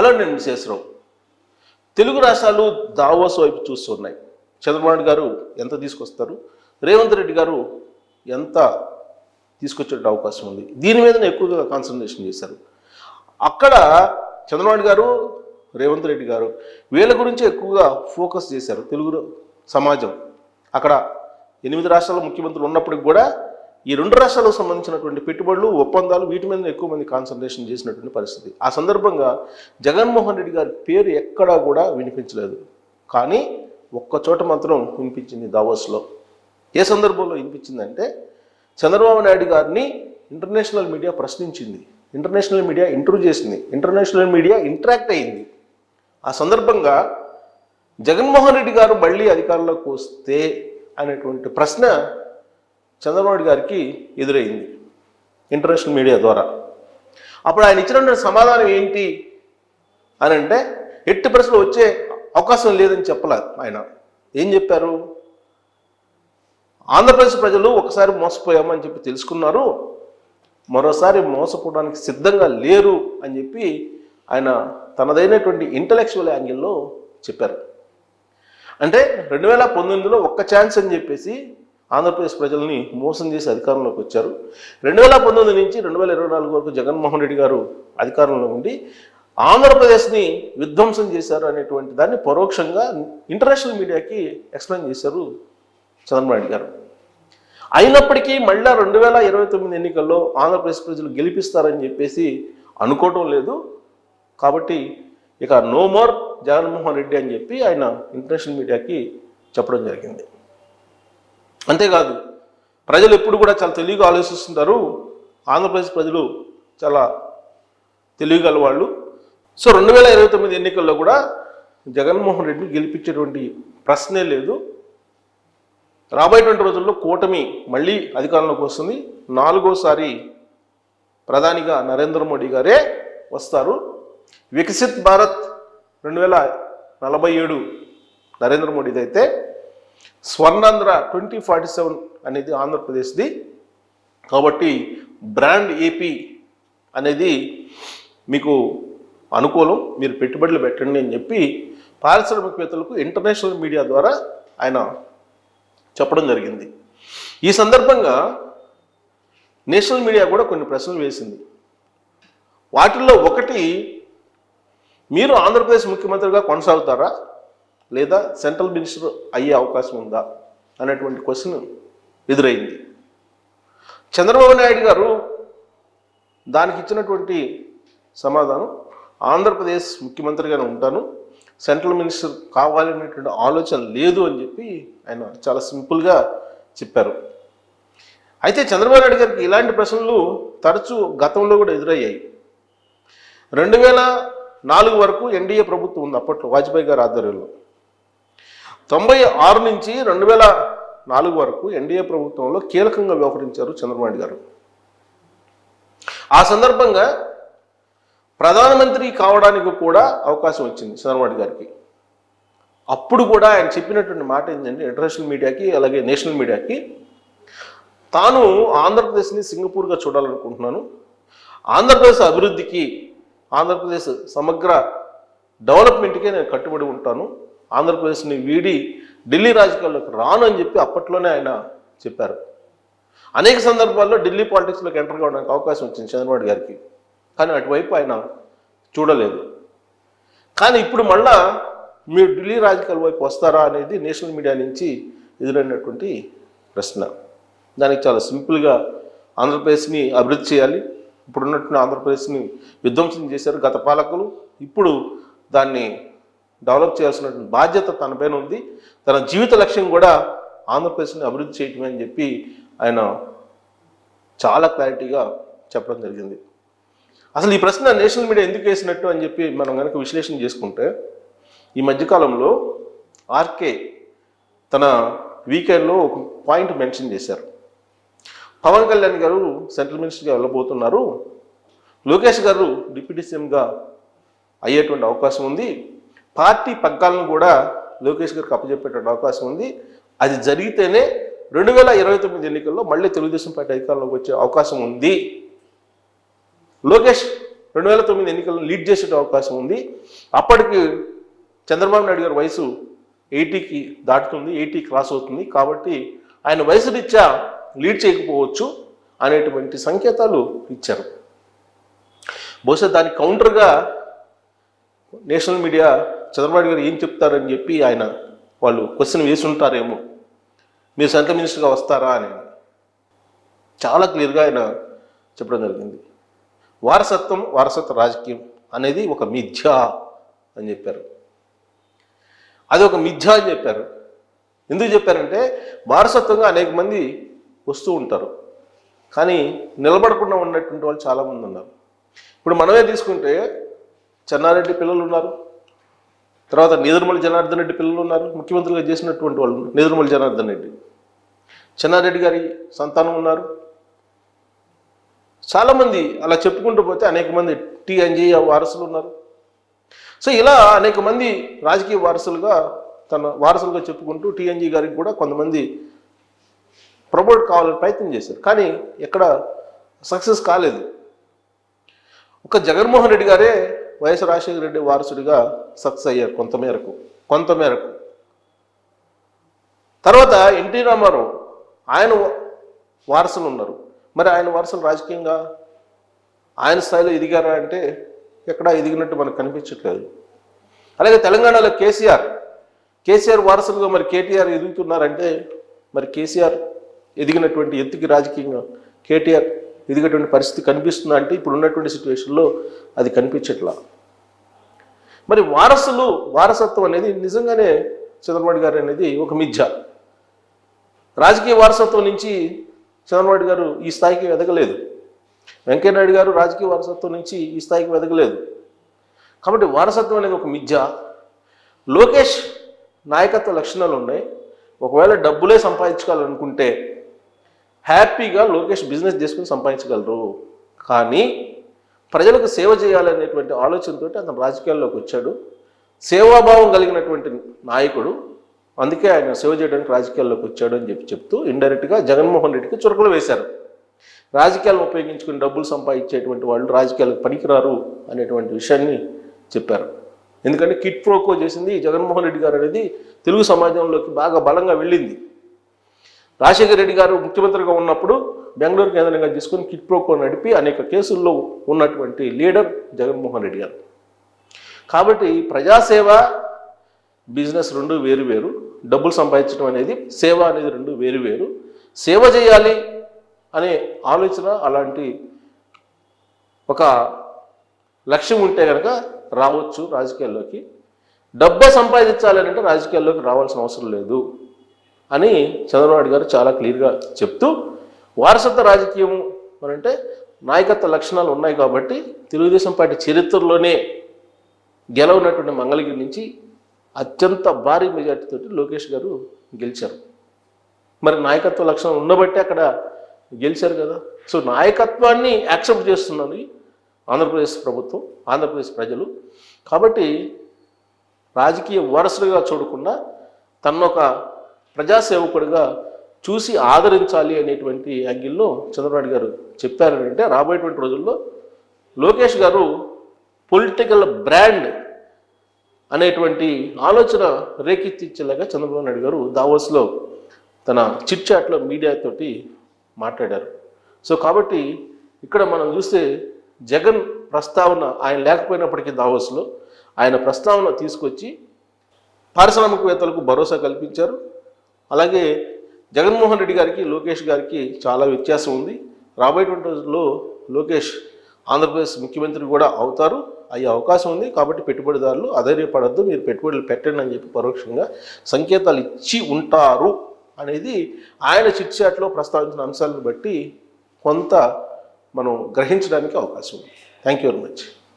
Hello నేను విశేషరావు. తెలుగు రాష్ట్రాలు Davos వైపు చూస్తున్నాయి. చంద్రబాబు గారు ఎంత తీసుకొస్తారు? రేవంత్ రెడ్డి గారు ఎంత తీసుకొచ్చే అవకాశం ఉంది? దీని మీదనే ఎక్కువగా కాన్సన్ట్రేషన్ చేశారు. అక్కడ చంద్రబాబు గారు రేవంత్ రెడ్డి గారు వీళ్ళ గురించి ఎక్కువగా ఫోకస్ చేశారు తెలుగు సమాజం. అక్కడ ఎనిమిది రాష్ట్రాల ముఖ్యమంత్రులు ఉన్నప్పటికి కూడా ఈ రెండు రాష్ట్రాలకు సంబంధించినటువంటి పెట్టుబడులు ఒప్పందాలు వీటి మీద ఎక్కువ మంది కాన్సన్ట్రేషన్ చేసినటువంటి పరిస్థితి. ఆ సందర్భంగా జగన్మోహన్ రెడ్డి గారి పేరు ఎక్కడా కూడా వినిపించలేదు. కానీ ఒక్క చోట మాత్రం వినిపించింది దావోస్లో. ఏ సందర్భంలో వినిపించిందంటే చంద్రబాబు నాయుడు గారిని ఇంటర్నేషనల్ మీడియా ప్రశ్నించింది. ఇంటర్నేషనల్ మీడియా ఇంటర్వ్యూ చేసింది. ఇంటర్నేషనల్ మీడియా ఇంటరాక్ట్ అయింది. ఆ సందర్భంగా జగన్మోహన్ రెడ్డి గారు మళ్ళీ అధికారంలోకి వస్తే అనేటువంటి ప్రశ్న చంద్రబాబు గారికి ఎదురైంది ఇంటర్నేషనల్ మీడియా ద్వారా. అప్పుడు ఆయన ఇచ్చినటువంటి సమాధానం ఏంటి అని అంటే ఎట్టి ప్రశ్నలు వచ్చే అవకాశం లేదని చెప్పలేదు ఆయన. ఏం చెప్పారు? ఆంధ్రప్రదేశ్ ప్రజలు ఒకసారి మోసపోయామని చెప్పి తెలుసుకున్నారు. మరోసారి మోసపోవడానికి సిద్ధంగా లేరు అని చెప్పి ఆయన తనదైనటువంటి ఇంటలెక్చువల్ యాంగిల్లో చెప్పారు. అంటే రెండు వేల పంతొమ్మిదిలో ఒక్క ఛాన్స్ అని చెప్పేసి ఆంధ్రప్రదేశ్ ప్రజల్ని మోసం చేసి అధికారంలోకి వచ్చారు. రెండు వేల పంతొమ్మిది నుంచి రెండు వేల ఇరవై నాలుగు వరకు జగన్మోహన్ రెడ్డి గారు అధికారంలో ఉండి ఆంధ్రప్రదేశ్ని విధ్వంసం చేశారు అనేటువంటి దాన్ని పరోక్షంగా ఇంటర్నేషనల్ మీడియాకి ఎక్స్ప్లెయిన్ చేశారు చంద్రబాబు నాయుడు గారు. అయినప్పటికీ మళ్ళా రెండు వేల ఇరవై తొమ్మిది ఎన్నికల్లో ఆంధ్రప్రదేశ్ ప్రజలు గెలిపిస్తారని చెప్పేసి అనుకోవటం లేదు. కాబట్టి ఇక నో మోర్ జగన్మోహన్ రెడ్డి అని చెప్పి ఆయన ఇంటర్నేషనల్ మీడియాకి చెప్పడం జరిగింది. అంతేకాదు ప్రజలు ఎప్పుడు కూడా చాలా తెలివిగా ఆలోచిస్తుంటారు. ఆంధ్రప్రదేశ్ ప్రజలు చాలా తెలివిగల వాళ్ళు. సో రెండు వేల ఇరవై తొమ్మిది ఎన్నికల్లో కూడా జగన్మోహన్ రెడ్డిని గెలిపించేటువంటి ప్రశ్నే లేదు. రాబోయేటువంటి రోజుల్లో కూటమి మళ్ళీ అధికారంలోకి వస్తుంది. నాలుగోసారి ప్రధానిగా నరేంద్ర మోడీ గారే వస్తారు. వికసిత్ భారత్ రెండు వేల నలభై ఏడు నరేంద్ర మోడీది అయితే స్వర్ణాంధ్ర ట్వంటీ ఫార్టీ సెవెన్ అనేది ఆంధ్రప్రదేశ్ది. కాబట్టి బ్రాండ్ ఏపీ అనేది మీకు అనుకూలం మీరు పెట్టుబడులు పెట్టండి అని చెప్పి పారిశ్రామికవేత్తలకు ఇంటర్నేషనల్ మీడియా ద్వారా ఆయన చెప్పడం జరిగింది. ఈ సందర్భంగా నేషనల్ మీడియా కూడా కొన్ని ప్రశ్నలు వేసింది. వాటిల్లో ఒకటి మీరు ఆంధ్రప్రదేశ్ ముఖ్యమంత్రిగా కొనసాగుతారా? లేదా సెంట్రల్ మినిస్టర్ అయ్యే అవకాశం ఉందా అనేటువంటి క్వశ్చన్ ఎదురైంది. చంద్రబాబు నాయుడు గారు దానికి ఇచ్చినటువంటి సమాధానం ఆంధ్రప్రదేశ్ ముఖ్యమంత్రిగానే ఉంటాను సెంట్రల్ మినిస్టర్ కావాలనేటువంటి ఆలోచన లేదు అని చెప్పి ఆయన చాలా సింపుల్గా చెప్పారు. అయితే చంద్రబాబు నాయుడు గారికి ఇలాంటి ప్రశ్నలు తరచూ గతంలో కూడా ఎదురయ్యాయి. రెండు వేల నాలుగు వరకు ఎన్డీఏ ప్రభుత్వం ఉంది అప్పట్లో వాజ్పేయి గారి ఆధ్వర్యంలో. తొంభై ఆరు నుంచి రెండు వేల నాలుగు వరకు ఎన్డీఏ ప్రభుత్వంలో కీలకంగా వ్యవహరించారు చంద్రబాబు గారు. ఆ సందర్భంగా ప్రధానమంత్రి కావడానికి కూడా అవకాశం వచ్చింది చంద్రబాబు గారికి. అప్పుడు కూడా ఆయన చెప్పినటువంటి మాట ఏంటంటే ఇంటర్నేషనల్ మీడియాకి అలాగే నేషనల్ మీడియాకి తాను ఆంధ్రప్రదేశ్ని సింగపూర్గా చూడాలనుకుంటున్నాను. ఆంధ్రప్రదేశ్ అభివృద్ధికి ఆంధ్రప్రదేశ్ సమగ్ర డెవలప్మెంట్కే నేను కట్టుబడి ఉంటాను. ఆంధ్రప్రదేశ్ని వీడి ఢిల్లీ రాజకీయాల్లోకి రాను అని చెప్పి అప్పట్లోనే ఆయన చెప్పారు. అనేక సందర్భాల్లో ఢిల్లీ పాలిటిక్స్లోకి ఎంటర్ కావడానికి అవకాశం వచ్చింది చంద్రబాబు గారికి. కానీ అటువైపు ఆయన చూడలేదు. కానీ ఇప్పుడు మళ్ళా మీరు ఢిల్లీ రాజకీయాల వైపు వస్తారా అనేది నేషనల్ మీడియా నుంచి ఎదురైనటువంటి ప్రశ్న. దానికి చాలా సింపుల్గా ఆంధ్రప్రదేశ్ని అభివృద్ధి చేయాలి. ఇప్పుడున్నటువంటి ఆంధ్రప్రదేశ్ని విధ్వంసం చేశారు గత పాలకులు. ఇప్పుడు దాన్ని డెవలప్ చేయాల్సినటువంటి బాధ్యత తనపైన ఉంది. తన జీవిత లక్ష్యం కూడా ఆంధ్రప్రదేశ్ని అభివృద్ధి చేయటమే అని చెప్పి ఆయన చాలా క్లారిటీగా చెప్పడం జరిగింది. అసలు ఈ ప్రశ్న నేషనల్ మీడియా ఎందుకు వేసినట్టు అని చెప్పి మనం కనుక విశ్లేషణ చేసుకుంటే ఈ మధ్యకాలంలో ఆర్కే తన వీకెండ్లో ఒక పాయింట్ మెన్షన్ చేశారు. పవన్ కళ్యాణ్ గారు సెంట్రల్ మినిస్టర్గా వెళ్ళబోతున్నారు. లోకేష్ గారు డిప్యూటీ సీఎంగా అయ్యేటువంటి అవకాశం ఉంది. పార్టీ పగ్గాలను కూడా లోకేష్ గారికి అప్పచెప్పేటువంటి అవకాశం ఉంది. అది జరిగితేనే రెండు వేల ఇరవై తొమ్మిది ఎన్నికల్లో మళ్ళీ తెలుగుదేశం పార్టీ అధికారంలోకి వచ్చే అవకాశం ఉంది. లోకేష్ రెండు వేల తొమ్మిది ఎన్నికలను లీడ్ చేసే అవకాశం ఉంది. అప్పటికి చంద్రబాబు నాయుడు గారి వయసు ఎయిటీకి దాటుతుంది ఎయిటీ క్రాస్ అవుతుంది. కాబట్టి ఆయన వయసు రీత్యా లీడ్ చేయకపోవచ్చు అనేటువంటి సంకేతాలు ఇచ్చారు. బహుశా దాని కౌంటర్గా నేషనల్ మీడియా చంద్రబాబు గారు ఏం చెప్తారని చెప్పి ఆయన వాళ్ళు క్వశ్చన్ వేసి ఉంటారేమో మీరు సెంట్రల్ మినిస్టర్గా వస్తారా అని చాలా క్లియర్గా ఆయన చెప్పడం జరిగింది. వారసత్వం వారసత్వ రాజకీయం అనేది ఒక మిథ్య అని చెప్పారు. అది ఒక మిథ్య అని చెప్పారు. ఎందుకు చెప్పారంటే వారసత్వంగా అనేక మంది వస్తూ ఉంటారు. కానీ నిలబడకుండా ఉన్నటువంటి వాళ్ళు చాలామంది ఉన్నారు. ఇప్పుడు మనమే తీసుకుంటే చెన్నారెడ్డి పిల్లలు ఉన్నారు. తర్వాత నిదురుమల జనార్దన్ రెడ్డి పిల్లలు ఉన్నారు. ముఖ్యమంత్రిగా చేసినటువంటి వాళ్ళు నిదురుమల జనార్దన్ రెడ్డి. చెన్నారెడ్డి గారి సంతానం ఉన్నారు. చాలామంది అలా చెప్పుకుంటూ పోతే అనేక మంది టి వారసులు ఉన్నారు. సో ఇలా అనేక మంది రాజకీయ వారసులుగా తన వారసులుగా చెప్పుకుంటూ టీఎన్జీ గారికి కూడా కొంతమంది ప్రమోట్ కావాలని ప్రయత్నం చేశారు. కానీ ఎక్కడ సక్సెస్ కాలేదు. ఒక జగన్మోహన్ రెడ్డి గారే వైఎస్ రాజశేఖర రెడ్డి వారసుడిగా సక్సెస్ అయ్యారు కొంతమేరకు కొంతమేరకు. తర్వాత ఎన్టీ రామారావు ఆయన వారసులు ఉన్నారు. మరి ఆయన వారసులు రాజకీయంగా ఆయన స్థాయిలో ఎదిగారా అంటే ఎక్కడా ఎదిగినట్టు మనకు కనిపించట్లేదు. అలాగే తెలంగాణలో కేసీఆర్ కేసీఆర్ వారసులుగా మరి కేటీఆర్ ఎదుగుతున్నారంటే మరి కేసీఆర్ ఎదిగినటువంటి ఎత్తుకి రాజకీయంగా కేటీఆర్ ఎదిగేటువంటి పరిస్థితి కనిపిస్తుందా అంటే ఇప్పుడు ఉన్నటువంటి సిచ్యువేషన్లో అది కనిపించట్లా. మరి వారసులు వారసత్వం అనేది నిజంగానే చంద్రబాబు గారు అనేది ఒక మిథ్య. రాజకీయ వారసత్వం నుంచి చంద్రబాబు గారు ఈ స్థాయికి ఎదగలేదు వెంకయ్యనాయుడు గారు రాజకీయ వారసత్వం నుంచి ఈ స్థాయికి ఎదగలేదు కాబట్టి వారసత్వం అనేది ఒక మిథ్య. లోకేష్ నాయకత్వ లక్షణాలు ఉన్నాయి. ఒకవేళ డబ్బులే సంపాదించుకోవాలనుకుంటే హ్యాపీగా లోకేష్ బిజినెస్ చేసుకుని సంపాదించగలరు. కానీ ప్రజలకు సేవ చేయాలనేటువంటి ఆలోచనతో అతను రాజకీయాల్లోకి వచ్చాడు. సేవాభావం కలిగినటువంటి నాయకుడు. అందుకే ఆయన సేవ చేయడానికి రాజకీయాల్లోకి వచ్చాడు అని చెప్పి చెప్తూ ఇండైరెక్ట్గా జగన్మోహన్ రెడ్డికి చురుకులు వేశారు. రాజకీయాలను ఉపయోగించుకుని డబ్బులు సంపాదించేటువంటి వాళ్ళు రాజకీయాలకు పనికిరారు అనేటువంటి విషయాన్ని చెప్పారు. ఎందుకంటే కిట్ ప్రోకో చేసింది జగన్మోహన్ రెడ్డి గారు అనేది తెలుగు సమాజంలోకి బాగా బలంగా వెళ్ళింది. రాజశేఖర రెడ్డి గారు ముఖ్యమంత్రిగా ఉన్నప్పుడు బెంగళూరు కేంద్రంగా తీసుకుని కిట్ ప్రోకో నడిపి అనేక కేసుల్లో ఉన్నటువంటి లీడర్ జగన్మోహన్ రెడ్డి గారు. కాబట్టి ప్రజాసేవ బిజినెస్ రెండు వేరు వేరు డబ్బులు సంపాదించడం అనేది సేవ అనేది రెండు వేరు వేరు. సేవ చేయాలి అనే ఆలోచన అలాంటి ఒక లక్ష్యం ఉంటే కనుక రావచ్చు రాజకీయాల్లోకి. డబ్బే సంపాదించాలని అంటే రాజకీయాల్లోకి రావాల్సిన అవసరం లేదు. అని చంద్రబాబు గారు చాలా క్లియర్గా చెప్తూ వారసత్వ రాజకీయం అని అంటే నాయకత్వ లక్షణాలు ఉన్నాయి కాబట్టి తెలుగుదేశం పార్టీ చరిత్రలోనే గెలవనటువంటి మంగళగిరి నుంచి అత్యంత భారీ మెజార్టీతో లోకేష్ గారు గెలిచారు. మరి నాయకత్వ లక్షణాలు ఉండబట్టి అక్కడ గెలిచారు కదా. సో నాయకత్వాన్ని యాక్సెప్ట్ చేస్తున్నది ఆంధ్రప్రదేశ్ ప్రభుత్వం ఆంధ్రప్రదేశ్ ప్రజలు. కాబట్టి రాజకీయ వారసులుగా చూడకుండా తన్నొక ప్రజాసేవకుడిగా చూసి ఆదరించాలి అనేటువంటి యాంగిల్లో చంద్రబాబు గారు చెప్పారంటే రాబోయేటువంటి రోజుల్లో లోకేష్ గారు పొలిటికల్ బ్రాండ్ అనేటువంటి ఆలోచన రేకెత్తించేలాగా చంద్రబాబు నాయుడు గారు దావోస్లో తన చిట్ చాట్లో మీడియాతోటి మాట్లాడారు. సో కాబట్టి ఇక్కడ మనం చూస్తే జగన్ ప్రస్తావన ఆయన లేకపోయినప్పటికీ దావోస్లో ఆయన ప్రస్తావన తీసుకొచ్చి పారిశ్రామికవేత్తలకు భరోసా కల్పించారు. అలాగే జగన్మోహన్ రెడ్డి గారికి లోకేష్ గారికి చాలా వ్యత్యాసం ఉంది. రాబోయేటువంటి రోజుల్లో లోకేష్ ఆంధ్రప్రదేశ్ ముఖ్యమంత్రి కూడా అవుతారు అయ్యే అవకాశం ఉంది. కాబట్టి పెట్టుబడిదారులు అధైర్యపడద్దు మీరు పెట్టుబడులు పెట్టండి అని చెప్పి పరోక్షంగా సంకేతాలు ఇచ్చి ఉంటారు అనేది ఆయన చిట్ చాట్లో ప్రస్తావించిన అంశాలను బట్టి కొంత మనం గ్రహించడానికి అవకాశం ఉంది. Thank you very much